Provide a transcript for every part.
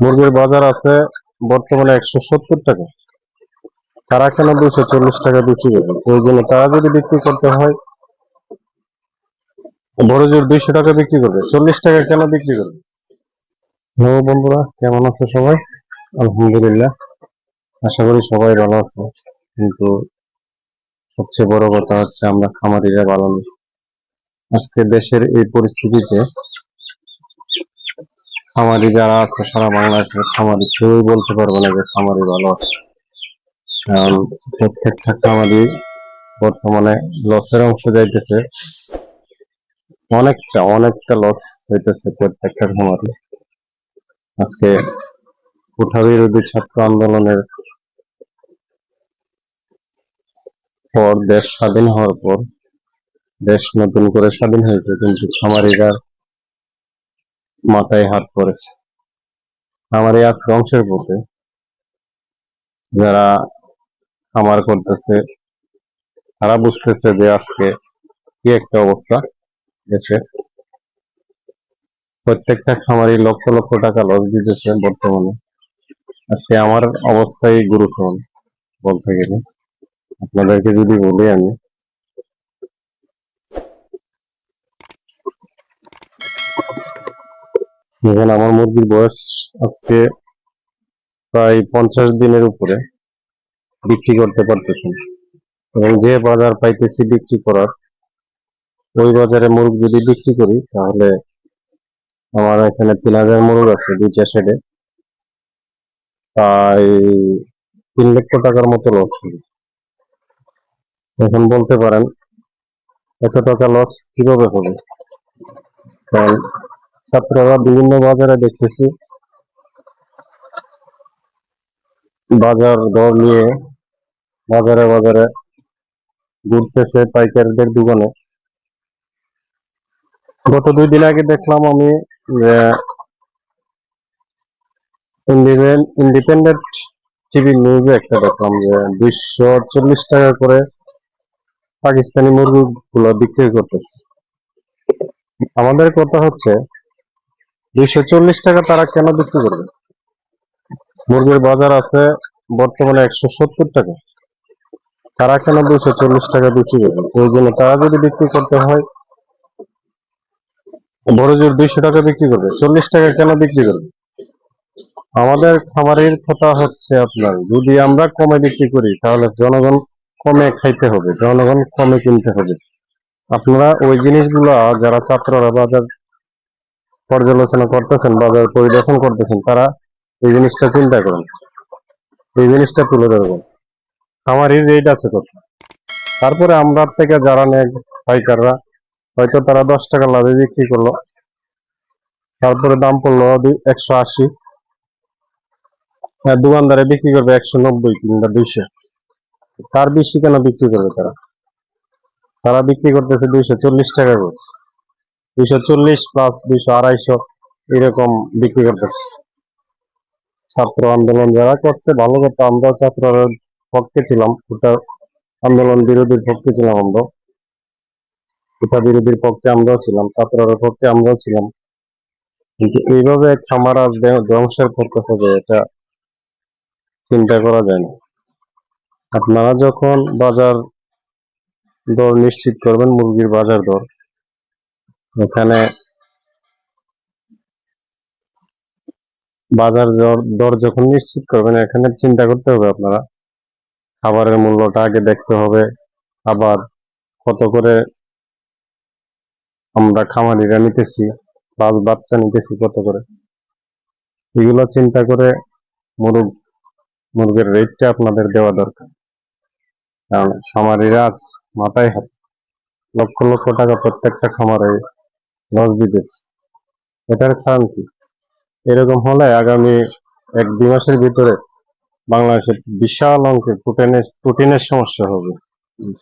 মুরগির বাজার আছে বর্তমানে একশো সত্তর টাকা। তারা কেন দুশো চল্লিশ টাকা বিক্রি করবে? ওই জন্য তারা যদি বিক্রি করতে হয় বড় জোর দুইশো টাকা বিক্রি করবে। চল্লিশ টাকা কেন বিক্রি করবে? হ্যালো বন্ধুরা, কেমন আছে সবাই? আলহামদুলিল্লাহ, আশা করি সবাই ভালো আছে। কিন্তু সবচেয়ে বড় কথা হচ্ছে আমরা খামারিরা ভালো নেই। আজকে দেশের এই পরিস্থিতিতে খামারি যারা আছে, সারা বাংলাদেশের খামারি কেউই বলতে পারবে না যে খামারি ভালো আছে। কারণ প্রত্যেকটা খামারি বর্তমানে লসের অংশ যাইতেছে। অনেকটা অনেকটা লস হইতেছে প্রত্যেকটা খামারি। আজকে কোঠা বিরোধী ছাত্র আন্দোলনের পর দেশ স্বাধীন হওয়ার পর দেশ নতুন করে স্বাধীন হয়েছে, কিন্তু খামারিরা মাথায় হাত পড়েছে খামারি আজ ধ্বংসের পথে যারা খামার করতেছে, তারা বুঝতেছে যে আজকে কি একটা অবস্থা দেশে প্রত্যেকটা খামারি লক্ষ লক্ষ টাকা লস দিতেছে বর্তমানে। আজকে আমার অবস্থাই গুরুতর বলতে গেলে। আপনাদেরকে যদি বলি আমি দেখুন, আমার মুরগির বয়স আজকে প্রায় পঞ্চাশ দিনের উপরে বিক্রি করতে পারতেছি। এবং যে বাজার পাইতেছি বিক্রি করার, ওই বাজারে মুরগ যদি বিক্রি করি, তাহলে আমার এখানে তিন হাজার মুরগ আছে দুইটা শেডে প্রায় তিন লক্ষ টাকার মতো লস এখন বলতে পারেন, এত টাকা লস কীভাবে হবে? কারণ ছাত্ররা বিভিন্ন বাজারে দেখতেছি। বাজার দর নিয়ে বাজারে বাজারে ঘুরতেছে পাইকারদের দোকানে। গত দুই দিন আগে দেখলাম আমি ইন্ডিপেন্ডেন্ট টিভি নিউজে একটা দেখলাম যে দুইশো চল্লিশ টাকা করে পাকিস্তানি মুরগি গুলো বিক্রি করতেছে। আমাদের কথা হচ্ছে দুইশো চল্লিশ টাকা তারা কেন বিক্রি করবে? মুরগির বাজার আছে বর্তমানে একশো সত্তর টাকা। তারা কেন দুশো চল্লিশ টাকা বিক্রি করবে? ওই জন্য তারা যদি বিক্রি করতে হয় বড় দুইশো টাকা বিক্রি করবে। চল্লিশ টাকা কেন বিক্রি করবে? আমাদের খামারের কথা হচ্ছে আপনার, যদি আমরা কমে বিক্রি করি, তাহলে জনগণ কমে খাইতে হবে, জনগণ কমে কিনতে হবে। আপনারা ওই জিনিসগুলো, যারা ছাত্ররা বাজার পর্যালোচনা করতেছেন বাজার পরিদর্শন করতেছেন, তারা এই জিনিসটা চিন্তা করেন। এই জিনিসটা তুলে ধরবেন খামারির রেট আছে কত? তারপরে আমরা থেকে যারা নেয় পাইকাররা, হয়তো তারা দশ টাকা লাভে বিক্রি করল। তারপরে দাম পড়ল একশো আশি। দোকানদারে বিক্রি করবে একশো নব্বই কিংবা দুইশো। তার বেশি কেন বিক্রি করবে তারা? তারা বিক্রি করতেছে দুইশো চল্লিশ টাকা করে। দুইশো চল্লিশ প্লাস দুইশো আড়াইশো এরকম বিক্রি করতেছে। ছাত্র আন্দোলন যারা করছে, ভালো কথা আমরা ছাত্ররা পক্ষে ছিলাম। ওটা আন্দোলন বিরোধীর পক্ষে ছিলাম আমরা। ওটা বিরোধীর পক্ষে আমরাও ছিলাম ছাত্ররা পক্ষে আমরাও ছিলাম। কিন্তু এইভাবে খামার আজ ধ্বংসের পথে হবে এটা চিন্তা করা যায় না। আপনারা যখন বাজার দর নিশ্চিত করবেন, মুরগির বাজার দর এখানে বাজার দর যখন নিশ্চিত করবেন, এখানে চিন্তা করতে হবে আপনারা। খাবারের মূল্যটা আগে দেখতে হবে, আবার কত করে আমরা খামারিরা নিতেছি প্লাস বাচ্চা নিতেছি কত করে। এগুলো চিন্তা করে মুরগ মুরগের রেটটা আপনাদের দেওয়া দরকার। কারণ খামারিরা মাথায় হাত লক্ষ লক্ষ টাকা প্রত্যেকটা খামারে লস দিতেছে। এটার কারণ কি এরকম হলে আগামী এক দুই মাসের ভিতরে বাংলাদেশের বিশাল অঙ্কের প্রোটিনের প্রোটিনের সমস্যা হবে।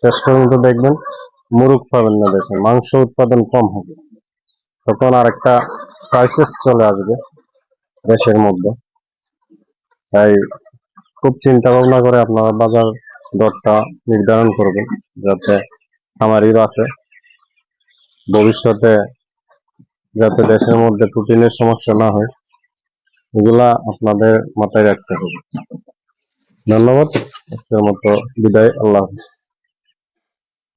শেষ পর্যন্ত দেখবেন মুরগ পাবেন না দেশে, মাংস উৎপাদন কম হবে। তখন আরেকটা ক্রাইসিস চলে আসবে দেশের মধ্যে। তাই খুব চিন্তা ভাবনা করে আপনারা বাজার দরটা নির্ধারণ করবেন, যাতে খামারি আছে। ভবিষ্যতে যাতে দেশের মধ্যে প্রোটিনের সমস্যা না হয়, এগুলা আপনাদের মাথায় রাখতে হবে। ধন্যবাদ। আজকের মতো বিদায়। আল্লাহ হাফিজ।